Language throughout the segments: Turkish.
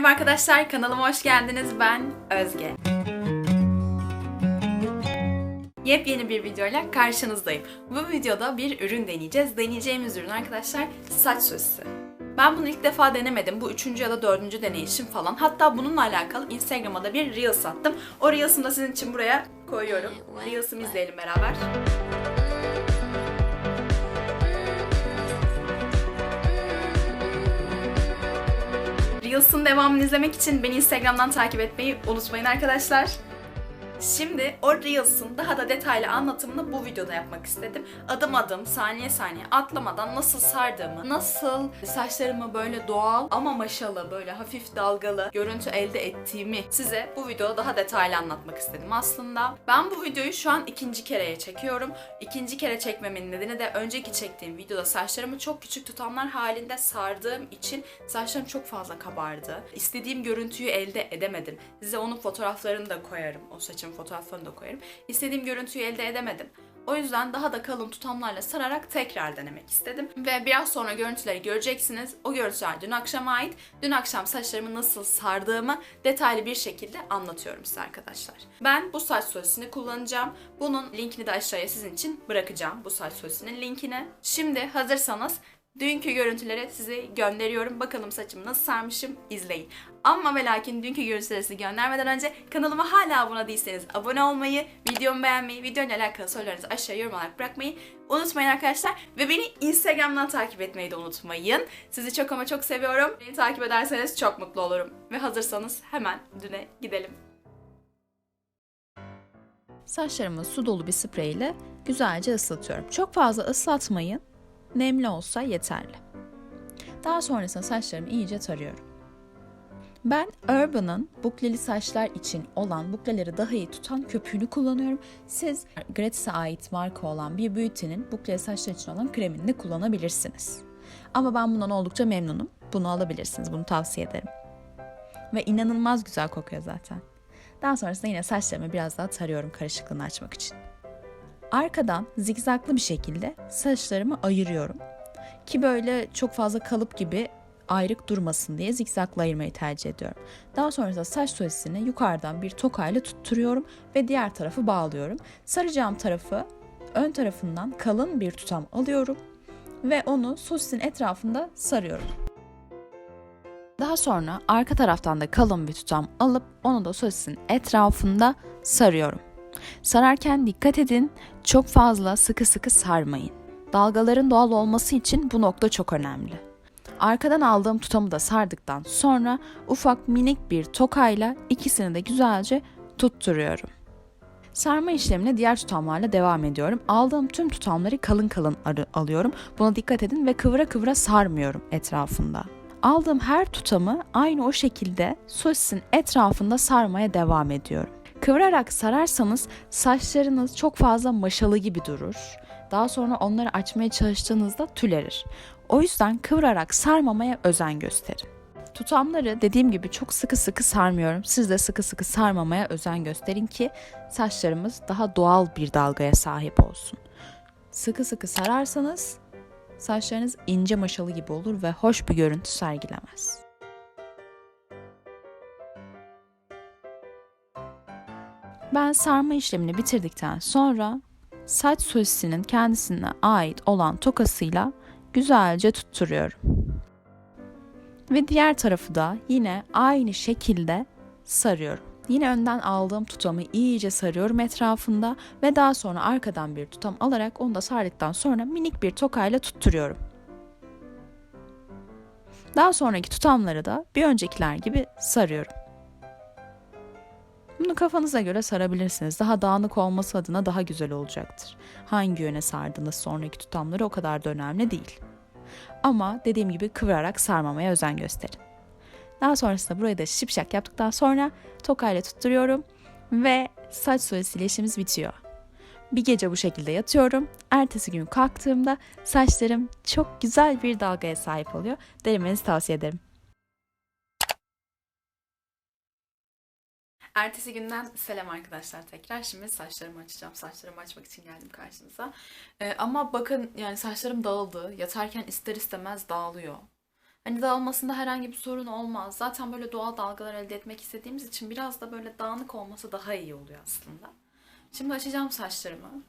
Merhaba arkadaşlar, kanalıma hoş geldiniz. Ben Özge. Yepyeni bir videoyla karşınızdayım. Bu videoda bir ürün deneyeceğiz. Deneyeceğimiz ürün arkadaşlar saç sosisi. Ben bunu ilk defa denemedim. Bu üçüncü ya da dördüncü deneyişim falan. Hatta bununla alakalı Instagram'a da bir Reels attım. O Reels'ını da sizin için buraya koyuyorum. Reels'ımı izleyelim beraber. Reels'ın devamını izlemek için beni Instagram'dan takip etmeyi unutmayın arkadaşlar. Şimdi o Reels'ın daha da detaylı anlatımını bu videoda yapmak istedim. Adım adım, saniye saniye atlamadan nasıl sardığımı, nasıl saçlarımı böyle doğal ama maşalı, böyle hafif dalgalı görüntü elde ettiğimi size bu videoda daha detaylı anlatmak istedim aslında. Ben bu videoyu şu an ikinci kereye çekiyorum. İkinci kere çekmemin nedeni de önceki çektiğim videoda saçlarımı çok küçük tutamlar halinde sardığım için saçlarım çok fazla kabardı. İstediğim görüntüyü elde edemedim. Size onun fotoğraflarını da koyarım. O saçın fotoğraflarını da koyarım. İstediğim görüntüyü elde edemedim. O yüzden daha da kalın tutamlarla sararak tekrar denemek istedim. Ve biraz sonra görüntüleri göreceksiniz. O görüntüler dün akşama ait. Dün akşam saçlarımı nasıl sardığımı detaylı bir şekilde anlatıyorum size arkadaşlar. Ben bu saç sosisini kullanacağım. Bunun linkini de aşağıya sizin için bırakacağım. Bu saç sosisinin linkini. Şimdi hazırsanız Dünkü görüntüleri size gönderiyorum. Bakalım saçımı nasıl sarmışım izleyin. Ama ve lakin dünkü görüntüleri size göndermeden önce kanalıma hala abone değilseniz abone olmayı, videomu beğenmeyi, videoyla alakalı sorularınızı aşağıya yorum olarak bırakmayı unutmayın arkadaşlar. Ve beni Instagram'dan takip etmeyi de unutmayın. Sizi çok ama çok seviyorum. Beni takip ederseniz çok mutlu olurum. Ve hazırsanız hemen düne gidelim. Saçlarımı su dolu bir spreyle güzelce ıslatıyorum. Çok fazla ıslatmayın. Nemli olsa yeterli. Daha sonrasında saçlarımı iyice tarıyorum. Ben Urban'ın bukleli saçlar için olan bukleleri daha iyi tutan köpüğünü kullanıyorum. Siz Gratis'e ait marka olan bir Beauty'nin bukleli saçlar için olan kremini de kullanabilirsiniz. Ama ben bundan oldukça memnunum. Bunu alabilirsiniz. Bunu tavsiye ederim. Ve inanılmaz güzel kokuyor zaten. Daha sonrasında yine saçlarımı biraz daha tarıyorum karışıklığını açmak için. Arkadan zigzaglı bir şekilde saçlarımı ayırıyorum. Ki böyle çok fazla kalıp gibi ayrık durmasın diye zikzakla ayırmayı tercih ediyorum. Daha sonrasında saç sosisini yukarıdan bir tokayla tutturuyorum ve diğer tarafı bağlıyorum. Saracağım tarafı ön tarafından kalın bir tutam alıyorum ve onu sosisin etrafında sarıyorum. Daha sonra arka taraftan da kalın bir tutam alıp onu da sosisin etrafında sarıyorum. Sararken dikkat edin, çok fazla sıkı sıkı sarmayın. Dalgaların doğal olması için bu nokta çok önemli. Arkadan aldığım tutamı da sardıktan sonra ufak minik bir tokayla ikisini de güzelce tutturuyorum. Sarma işlemine diğer tutamlarla devam ediyorum. Aldığım tüm tutamları kalın kalın alıyorum. Buna dikkat edin ve kıvıra kıvıra sarmıyorum etrafında. Aldığım her tutamı aynı o şekilde sosisin etrafında sarmaya devam ediyorum. Kıvırarak sararsanız saçlarınız çok fazla maşalı gibi durur. Daha sonra onları açmaya çalıştığınızda tülerir. O yüzden kıvırarak sarmamaya özen gösterin. Tutamları dediğim gibi çok sıkı sıkı sarmıyorum. Siz de sıkı sıkı sarmamaya özen gösterin ki saçlarımız daha doğal bir dalgaya sahip olsun. Sıkı sıkı sararsanız saçlarınız ince maşalı gibi olur ve hoş bir görüntü sergilemez. Ben sarma işlemini bitirdikten sonra saç sosisinin kendisine ait olan tokasıyla güzelce tutturuyorum. Ve diğer tarafı da yine aynı şekilde sarıyorum. Yine önden aldığım tutamı iyice sarıyorum etrafında ve daha sonra arkadan bir tutam alarak onu da sardıktan sonra minik bir tokayla tutturuyorum. Daha sonraki tutamları da bir öncekiler gibi sarıyorum. Bunu kafanıza göre sarabilirsiniz. Daha dağınık olması adına daha güzel olacaktır. Hangi yöne sardığınız sonraki tutamları o kadar da önemli değil. Ama dediğim gibi kıvırarak sarmamaya özen gösterin. Daha sonrasında burayı da şipşak yaptıktan sonra tokayla tutturuyorum ve saç solesiyle işimiz bitiyor. Bir gece bu şekilde yatıyorum. Ertesi gün kalktığımda saçlarım çok güzel bir dalgaya sahip oluyor. Denemenizi tavsiye ederim. Ertesi günden selam arkadaşlar tekrar. Şimdi saçlarımı açacağım. Saçlarımı açmak için geldim karşınıza. Ee, ama bakın yani saçlarım dağıldı. Yatarken ister istemez dağılıyor. Hani dağılmasında herhangi bir sorun olmaz. Zaten böyle doğal dalgalar elde etmek istediğimiz için biraz da böyle dağınık olması daha iyi oluyor aslında. Şimdi açacağım saçlarımı.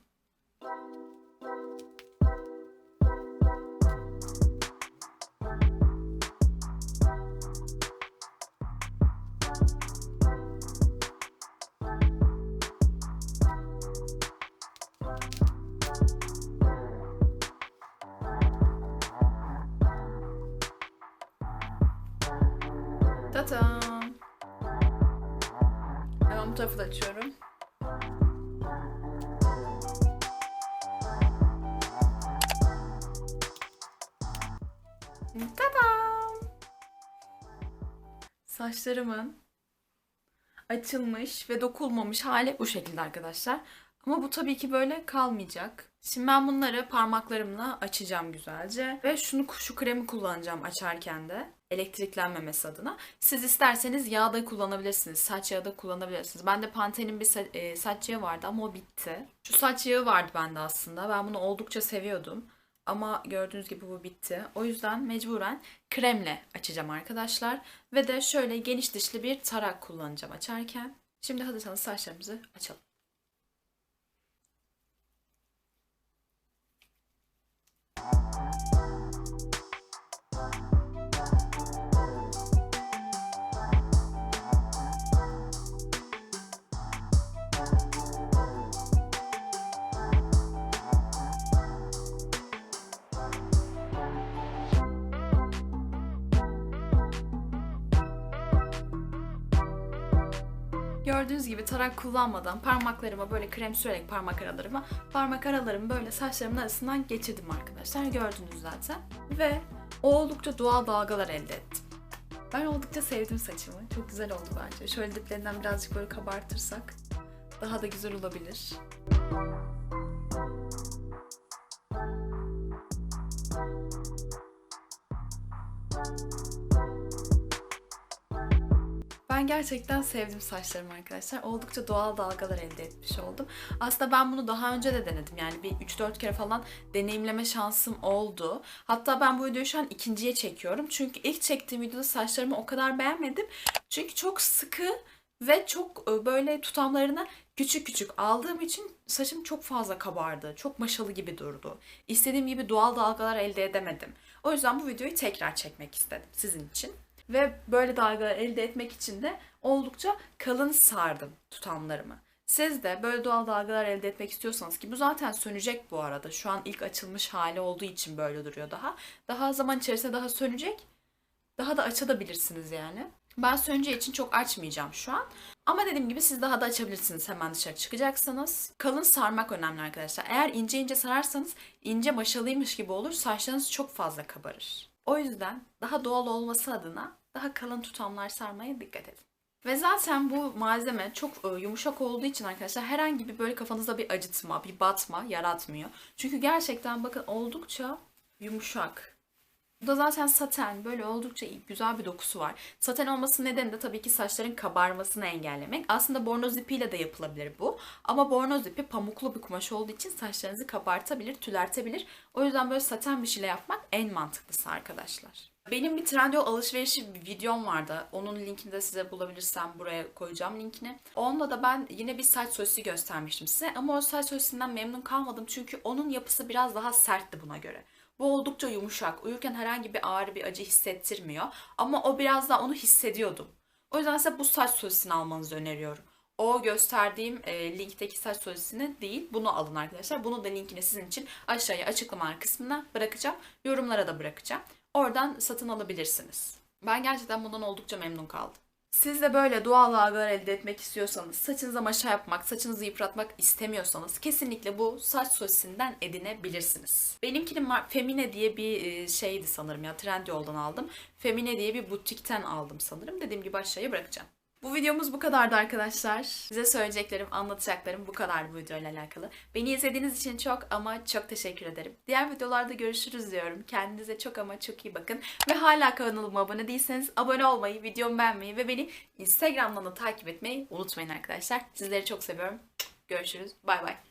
Tarafı da açıyorum. Tadam. Saçlarımın açılmış ve dokulmamış hali bu şekilde arkadaşlar. Ama bu tabii ki böyle kalmayacak. Şimdi ben bunları parmaklarımla açacağım güzelce. Ve şunu şu kremi kullanacağım açarken de. Elektriklenmemesi adına. Siz isterseniz yağ da kullanabilirsiniz. Saç yağı da kullanabilirsiniz. Bende Pantene'in bir e, saç yağı vardı ama o bitti. Şu saç yağı vardı bende aslında. Ben bunu oldukça seviyordum. Ama gördüğünüz gibi bu bitti. O yüzden mecburen kremle açacağım arkadaşlar. Ve de şöyle geniş dişli bir tarak kullanacağım açarken. Şimdi hazırsanız saçlarımızı açalım. Gördüğünüz gibi tarak kullanmadan parmaklarıma böyle krem sürerek parmak aralarıma parmak aralarımı böyle saçlarımın arasından geçirdim arkadaşlar. Gördünüz zaten. Ve oldukça doğal dalgalar elde ettim. Ben oldukça sevdim saçımı. Çok güzel oldu bence. Şöyle diplerinden birazcık böyle kabartırsak daha da güzel olabilir. Ben gerçekten sevdim saçlarımı arkadaşlar. Oldukça doğal dalgalar elde etmiş oldum. Aslında ben bunu daha önce de denedim. Yani bir 3-4 kere falan deneyimleme şansım oldu. Hatta ben bu videoyu şu an ikinciye çekiyorum. Çünkü ilk çektiğim videoda saçlarımı o kadar beğenmedim. Çünkü çok sıkı ve çok e, böyle tutamlarına küçük küçük aldığım için saçım çok fazla kabardı. Çok maşalı gibi durdu. İstediğim gibi doğal dalgalar elde edemedim. O yüzden bu videoyu tekrar çekmek istedim sizin için. Ve böyle dalgalar elde etmek için de oldukça kalın sardım tutamlarımı. Siz de böyle doğal dalgalar elde etmek istiyorsanız ki bu zaten sönecek bu arada. Şu an ilk açılmış hali olduğu için böyle duruyor daha. Daha zaman içerisinde daha sönecek. Daha da açabilirsiniz yani. Ben söneceği için çok açmayacağım şu an. Ama dediğim gibi siz daha da açabilirsiniz hemen dışarı çıkacaksanız. Kalın sarmak önemli arkadaşlar. Eğer ince ince sararsanız ince maşalıymış gibi olur. Saçlarınız çok fazla kabarır. O yüzden daha doğal olması adına daha kalın tutamlar sarmaya dikkat edin. Ve zaten bu malzeme çok e, yumuşak olduğu için arkadaşlar herhangi bir böyle kafanızda bir acıtma, bir batma yaratmıyor. Çünkü gerçekten bakın oldukça yumuşak. Bu da zaten saten böyle oldukça iyi, güzel bir dokusu var. Saten olması nedeni de tabii ki saçların kabarmasını engellemek. Aslında bornoz ipiyle de yapılabilir bu. Ama bornoz ipi pamuklu bir kumaş olduğu için saçlarınızı kabartabilir, tülertebilir. O yüzden böyle saten bir şeyle yapmak en mantıklısı arkadaşlar. Benim bir Trendyol alışverişi bir videom vardı. Onun linkini de size bulabilirsem buraya koyacağım linkini. Onunla da ben yine bir saç sosisi göstermiştim size. Ama o saç sosisinden memnun kalmadım. Çünkü onun yapısı biraz daha sertti buna göre. Bu oldukça yumuşak. Uyurken herhangi bir ağrı, bir acı hissettirmiyor. Ama o biraz daha onu hissediyordum. O yüzden size bu saç sosisini almanızı öneriyorum. O gösterdiğim e, linkteki saç sosisini değil, bunu alın arkadaşlar. Bunu da linkini sizin için aşağıya açıklama kısmına bırakacağım. Yorumlara da bırakacağım. Oradan satın alabilirsiniz. Ben gerçekten bundan oldukça memnun kaldım. Siz de böyle doğal dalgalar elde etmek istiyorsanız, saçınıza maşa yapmak, saçınızı yıpratmak istemiyorsanız kesinlikle bu saç sosisinden edinebilirsiniz. Benimkinin mar- Femine diye bir e, şeydi sanırım ya Trendyol'dan aldım. Femine diye bir butikten aldım sanırım. Dediğim gibi aşağıya bırakacağım. Bu videomuz bu kadardı arkadaşlar. Size söyleyeceklerim, anlatacaklarım bu kadar bu videoyla alakalı. Beni izlediğiniz için çok ama çok teşekkür ederim. Diğer videolarda görüşürüz diyorum. Kendinize çok ama çok iyi bakın. Ve hala kanalıma abone değilseniz abone olmayı, videomu beğenmeyi ve beni Instagram'dan da takip etmeyi unutmayın arkadaşlar. Sizleri çok seviyorum. Görüşürüz. Bay bay.